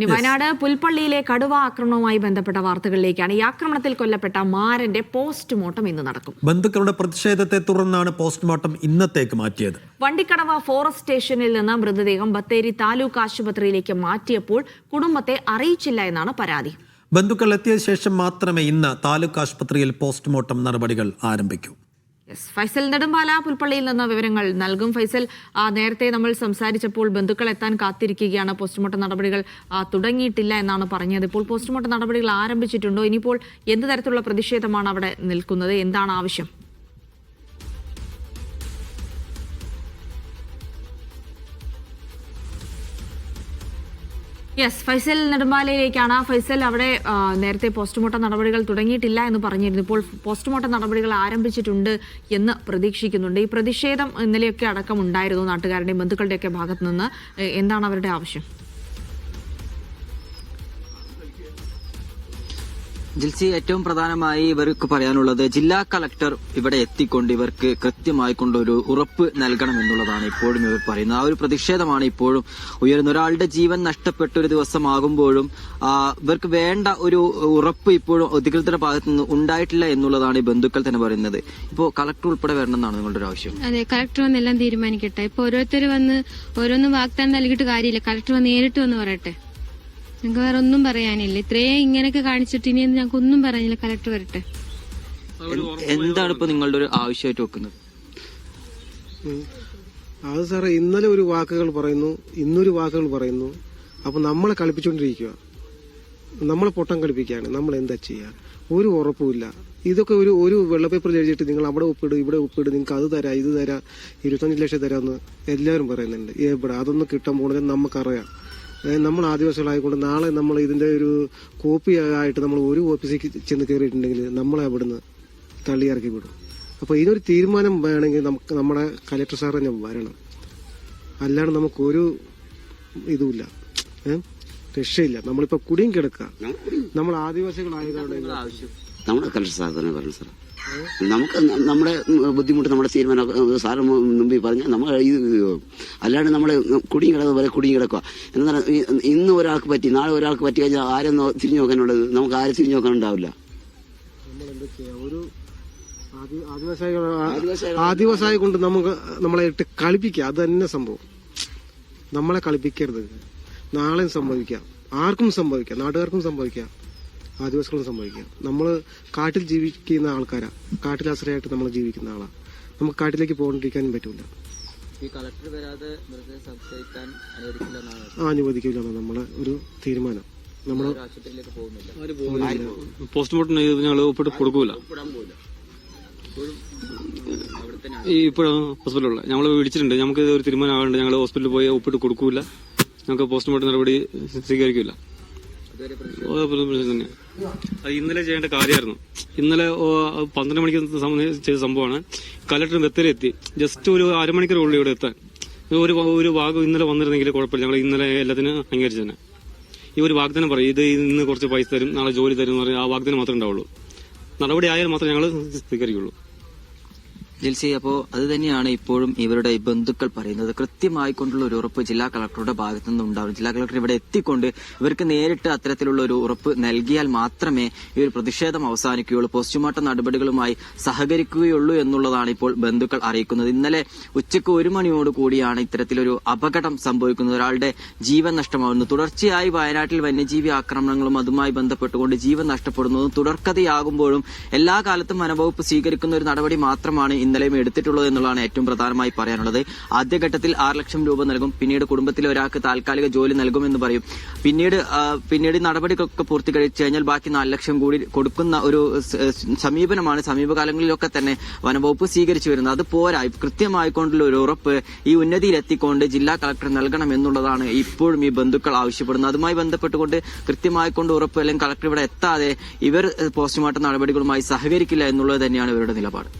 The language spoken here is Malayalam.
ഇനി വയനാട് പുൽപ്പള്ളിയിലെ കടുവ ആക്രമണവുമായി ബന്ധപ്പെട്ട വാർത്തകളിലേക്കാണ് ഈ ആക്രമണത്തിൽ കൊല്ലപ്പെട്ട മാരന്റെ പോസ്റ്റ്മോർട്ടം ഇന്ന് നടക്കും. ബന്ധുക്കളുടെ പ്രതിഷേധത്തെ തുടർന്നാണ് പോസ്റ്റ്മോർട്ടം ഇന്നത്തേക്ക് മാറ്റിയത്. വണ്ടിക്കടവ ഫോറസ്റ്റ് സ്റ്റേഷനിൽ നിന്ന് മൃതദേഹം ബത്തേരി താലൂക്ക് ആശുപത്രിയിലേക്ക് മാറ്റിയപ്പോൾ കുടുംബത്തെ അറിയിച്ചില്ല എന്നാണ് പരാതി. ബന്ധുക്കൾ എത്തിയ ശേഷം മാത്രമേ ഇന്ന് താലൂക്ക് ആശുപത്രിയിൽ പോസ്റ്റ്മോർട്ടം നടപടികൾ ആരംഭിക്കൂ. യെസ് ഫൈസൽ നെടുമ്പാല പുൽപ്പള്ളിയിൽ നിന്ന് വിവരങ്ങൾ നൽകും. ഫൈസൽ നേരത്തെ നമ്മൾ സംസാരിച്ചപ്പോൾ ബന്ധുക്കൾ എത്താൻ കാത്തിരിക്കുകയാണ്. പോസ്റ്റ്മോർട്ടം നടപടികൾ തുടങ്ങിയിട്ടില്ല എന്നാണ് പറഞ്ഞത്. ഇപ്പോൾ പോസ്റ്റ്മോർട്ടം നടപടികൾ ആരംഭിച്ചിട്ടുണ്ടോ? ഇനിയിപ്പോൾ എന്ത് തരത്തിലുള്ള പ്രതിഷേധമാണ് അവിടെ നിൽക്കുന്നത്? എന്താണ് ആവശ്യം? യെസ് ഫൈസൽ നെടുമ്പാലയിലേക്കാണ് ഫൈസൽ അവിടെ നേരത്തെ പോസ്റ്റ്മോർട്ടം നടപടികൾ തുടങ്ങിയിട്ടില്ല എന്ന് പറഞ്ഞിരുന്നു. ഇപ്പോൾ പോസ്റ്റ്മോർട്ടം നടപടികൾ ആരംഭിച്ചിട്ടുണ്ട് എന്ന് പ്രതീക്ഷിക്കുന്നുണ്ട്. ഈ പ്രതിഷേധം ഇന്നലെയൊക്കെ അടക്കം ഉണ്ടായിരുന്നു നാട്ടുകാരുടെയും ബന്ധുക്കളുടെയൊക്കെ ഭാഗത്തു നിന്ന് എന്താണ് അവരുടെ ആവശ്യം? ജിൽസി ഏറ്റവും പ്രധാനമായി ഇവർക്ക് പറയാനുള്ളത് ജില്ലാ കളക്ടർ ഇവിടെ എത്തിക്കൊണ്ട് ഇവർക്ക് കൃത്യമായി കൊണ്ടൊരു ഉറപ്പ് നൽകണം എന്നുള്ളതാണ് ഇപ്പോഴും ഇവർ പറയുന്നത്. ആ ഒരു പ്രതിഷേധമാണ് ഇപ്പോഴും ഉയരുന്നത്. ഒരാളുടെ ജീവൻ നഷ്ടപ്പെട്ട ഒരു ദിവസമാകുമ്പോഴും ഇവർക്ക് വേണ്ട ഒരു ഉറപ്പ് ഇപ്പോഴും അധികൃതരുടെ ഭാഗത്തു നിന്ന് ഉണ്ടായിട്ടില്ല എന്നുള്ളതാണ് ഈ ബന്ധുക്കൾ തന്നെ പറയുന്നത്. ഇപ്പോൾ കളക്ടർ ഉൾപ്പെടെ വരണമെന്നാണ് നിങ്ങളുടെ ഒരു ആവശ്യം. അതെ കളക്ടർ വന്ന് എല്ലാം തീരുമാനിക്കട്ടെ. ഇപ്പൊ ഓരോരുത്തർ വന്ന് ഓരോന്ന് വാഗ്ദാനം നൽകിയിട്ട് കാര്യമില്ല. കളക്ടർ വന്ന് നേരിട്ട് വന്ന് പറയട്ടെ. ഞങ്ങൾക്ക് വേറെ ഒന്നും പറയാനില്ല. ഇത്രേ ഇങ്ങനെയൊക്കെ കാണിച്ചിട്ട് ഇനി ഞങ്ങൾക്ക് ഒന്നും പറയാനില്ല. കലക്ടർ വരട്ടെ. എന്താണ് ഇപ്പൊ നിങ്ങളുടെ ഒരു ആവശ്യമായിട്ട് വെക്കുന്നത്. അത് സാറേ ഇന്നലെ ഒരു വാക്കുകൾ പറയുന്നു ഇന്നൊരു വാക്കുകൾ പറയുന്നു. അപ്പൊ നമ്മളെ കളിപ്പിച്ചുകൊണ്ടിരിക്കുക നമ്മളെ പൊട്ടം കളിപ്പിക്കുകയാണ് നമ്മൾ എന്താ ചെയ്യുക ഒരു ഉറപ്പുമില്ല. ഇതൊക്കെ ഒരു ഒരു വെള്ളപ്പേപ്പറിൽ എഴുതിയിട്ട് നിങ്ങൾ അവിടെ ഒപ്പിടും ഇവിടെ ഒപ്പിടും നിങ്ങൾക്ക് അത് തരാം ഇത് തരാം ഇരുപത്തഞ്ച് ലക്ഷം തരാമെന്ന് എല്ലാവരും പറയുന്നുണ്ട്. എവിടെ? അതൊന്നും കിട്ടാൻ പോകണമെന്ന് നമുക്കറിയാം. നമ്മൾ ആദിവാസികളായിക്കൊണ്ട് നാളെ നമ്മൾ ഇതിന്റെ ഒരു കോപ്പി ആയിട്ട് നമ്മൾ ഒരു ഓഫീസിൽ ചെന്ന് കയറിയിട്ടുണ്ടെങ്കിൽ നമ്മളെ അവിടുന്ന് തള്ളിയിറക്കി വിടും. അപ്പോൾ ഇതിനൊരു തീരുമാനം വേണമെങ്കിൽ നമുക്ക് നമ്മുടെ കലക്ടർ സാർ തന്നെ വരണം. അല്ലാണ്ട് നമുക്കൊരു ഇതുമില്ല? രക്ഷയില്ല. നമ്മളിപ്പോ കുടിയും കിടക്കുക. നമ്മൾ ആദിവാസികളായതോടെ നമ്മുടെ കലക്ടർ സാർ തന്നെ പറഞ്ഞു സാർ നമുക്ക് നമ്മുടെ ബുദ്ധിമുട്ട് നമ്മുടെ തീരുമാനം സാറ് മുമ്പിൽ പറഞ്ഞ നമ്മൾ ഇത് അല്ലാണ്ട് നമ്മൾ കുടിയും കിടക്കുന്ന പോലെ കുടിയും കിടക്കുക. എന്നാൽ ഇന്ന് ഒരാൾക്ക് പറ്റി നാളെ ഒരാൾക്ക് പറ്റി കഴിഞ്ഞാൽ ആരും തിരിഞ്ഞു നോക്കാനുള്ളത്? നമുക്ക് ആരും തിരിഞ്ഞു നോക്കാനുണ്ടാവില്ല? ഒരു ആദിവാസിയെ കൊണ്ട് നമുക്ക് നമ്മളെ ഇട്ട് കളിപ്പിക്കുക. അത് തന്നെ സംഭവം. നമ്മളെ കളിപ്പിക്കരുത്. നാളെയും സംഭവിക്കാം. ആർക്കും സംഭവിക്കാം. നാട്ടുകാർക്കും സംഭവിക്കാം. ആദിവാസികളും സംഭവിക്കുക നമ്മൾ കാട്ടിൽ ജീവിക്കുന്ന ആൾക്കാരാ. കാട്ടിൽ ആശ്രയമായിട്ട് നമ്മൾ ജീവിക്കുന്ന ആളാ. നമുക്ക് കാട്ടിലേക്ക് പോകാണ്ടിരിക്കാനും പറ്റില്ല ഈ കളക്ടർ വരാതെ സംസ്കരിക്കാൻ അനുവദിക്കില്ല നമ്മളെ ഒരു തീരുമാനം. നമ്മൾ ആശുപത്രിയിലേക്ക് പോകുന്നില്ല. പോസ്റ്റ്മോർട്ടം ചെയ്ത് ഞങ്ങൾ ഒപ്പിട്ട് കൊടുക്കൂല. ഈ ഇപ്പോഴാണ് ഹോസ്പിറ്റലുള്ള ഞങ്ങൾ വിളിച്ചിട്ടുണ്ട്. നമുക്ക് ഒരു തീരുമാനം ആവേണ്ട ഞങ്ങൾ ഹോസ്പിറ്റലിൽ പോയി ഒപ്പിട്ട് കൊടുക്കൂല. ഞങ്ങൾക്ക് പോസ്റ്റ്മോർട്ടം നടപടി സ്വീകരിക്കില്ല അത് ഇന്നലെ ചെയ്യേണ്ട കാര്യമായിരുന്നു. ഇന്നലെ പന്ത്രണ്ട് മണിക്ക് ചെയ്ത സംഭവമാണ്. കലക്ടർ വെത്തരെ എത്തി ജസ്റ്റ് ഒരു അരമണിക്കൂർ ഉള്ളു ഇവിടെ എത്താൻ. ഒരു ഒരു ഭാഗം ഇന്നലെ വന്നിരുന്നെങ്കിൽ കുഴപ്പമില്ല. ഞങ്ങൾ ഇന്നലെ എല്ലാത്തിനും അംഗീകരിച്ചു തന്നെ. ഈ ഒരു വാഗ്ദാനം പറയും ഇത് ഇന്ന് കുറച്ച് പൈസ തരും നാളെ ജോലി തരും എന്ന് പറയും ആ വാഗ്ദാനം മാത്രമേ ഉണ്ടാവുള്ളൂ. നടപടി ആയാൽ മാത്രമേ ഞങ്ങൾ സ്വീകരിക്കുള്ളൂ. ജിൽസി അപ്പോൾ അത് തന്നെയാണ് ഇപ്പോഴും ഇവരുടെ ബന്ധുക്കൾ പറയുന്നത്. കൃത്യമായി കൊണ്ടുള്ള ഒരു ഉറപ്പ് ജില്ലാ കളക്ടറുടെ ഭാഗത്തു നിന്ന് ഉണ്ടാവും ജില്ലാ കളക്ടർ ഇവിടെ എത്തിക്കൊണ്ട് ഇവർക്ക് നേരിട്ട് അത്തരത്തിലുള്ള ഒരു ഉറപ്പ് നൽകിയാൽ മാത്രമേ ഈ ഒരു പ്രതിഷേധം അവസാനിക്കുകയുള്ളൂ. പോസ്റ്റ്മോർട്ടം നടപടികളുമായി സഹകരിക്കുകയുള്ളൂ എന്നുള്ളതാണ് ഇപ്പോൾ ബന്ധുക്കൾ അറിയിക്കുന്നത്. ഇന്നലെ ഉച്ചയ്ക്ക് ഒരു മണിയോട് കൂടിയാണ് ഇത്തരത്തിലൊരു അപകടം സംഭവിക്കുന്നത്. ഒരാളുടെ ജീവൻ നഷ്ടമാകുന്നു തുടർച്ചയായി വയനാട്ടിൽ വന്യജീവി ആക്രമണങ്ങളും അതുമായി ബന്ധപ്പെട്ടുകൊണ്ട് ജീവൻ നഷ്ടപ്പെടുന്നതും തുടർക്കഥയാകുമ്പോഴും എല്ലാ കാലത്തും വനവകുപ്പ് സ്വീകരിക്കുന്ന ഒരു നടപടി മാത്രമാണ് ഇന്നലെയും എടുത്തിട്ടുള്ളത് എന്നുള്ളതാണ് ഏറ്റവും പ്രധാനമായി പറയാനുള്ളത്. ആദ്യഘട്ടത്തിൽ ആറ് ലക്ഷം രൂപ നൽകും. പിന്നീട് കുടുംബത്തിലെ ഒരാൾക്ക് താൽക്കാലിക ജോലി നൽകുമെന്ന് പറയും. പിന്നീട് പിന്നീട് നടപടികളൊക്കെ പൂർത്തീകരിച്ചു കഴിഞ്ഞാൽ ബാക്കി നാല് ലക്ഷം കൂടി കൊടുക്കുന്ന ഒരു സമീപനമാണ്. സമീപകാലങ്ങളിലൊക്കെ തന്നെ വനംവകുപ്പ് സ്വീകരിച്ചു വരുന്നത്. അത് പോരാ. കൃത്യമായിക്കൊണ്ടുള്ള ഒരു ഉറപ്പ് ഈ ഉന്നതിയിലെത്തിക്കൊണ്ട് ജില്ലാ കളക്ടർ നൽകണം എന്നുള്ളതാണ് ഇപ്പോഴും ഈ ബന്ധുക്കൾ ആവശ്യപ്പെടുന്നത്. അതുമായി ബന്ധപ്പെട്ടുകൊണ്ട് കൃത്യമായിക്കൊണ്ട് ഉറപ്പ് അല്ലെങ്കിൽ കളക്ടർ ഇവിടെ എത്താതെ ഇവർ പോസ്റ്റ്മോർട്ടം നടപടികളുമായി സഹകരിക്കില്ല എന്നുള്ളത് തന്നെയാണ് ഇവരുടെ നിലപാട്.